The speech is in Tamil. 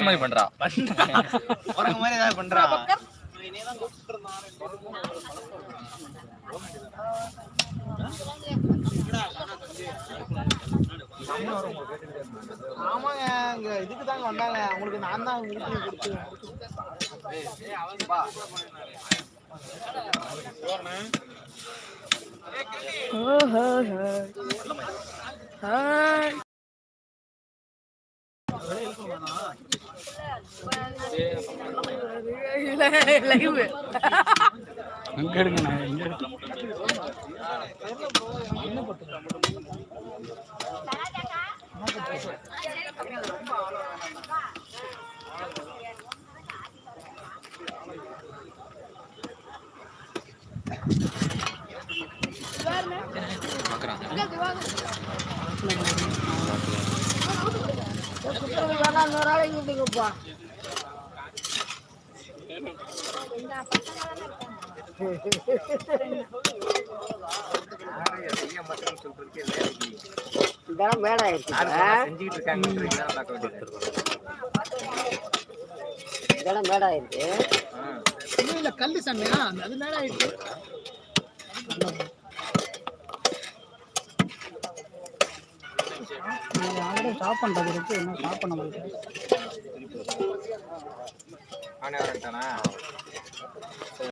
மாதிரி பண்றான் பண்றா மாதிரி பண்றா ஆமாங்க இங்க இதுக்கு தாங்க வந்தாங்க. உங்களுக்கு நான் தான் கொடுத்து கொடுத்து அங்க எடுங்க நான் இங்க இதெல்லாம் மேடை பார்க்க வேண்டியது இதெல்லாம் மேடை ஆயிடுச்சு இல்ல கல்லு சண்டையா அது மேல ஆயிடுச்சு ஆல்ரெடி ஸ்டாப் பண்றது என்ன ஸ்டாப் பண்ண முடியல.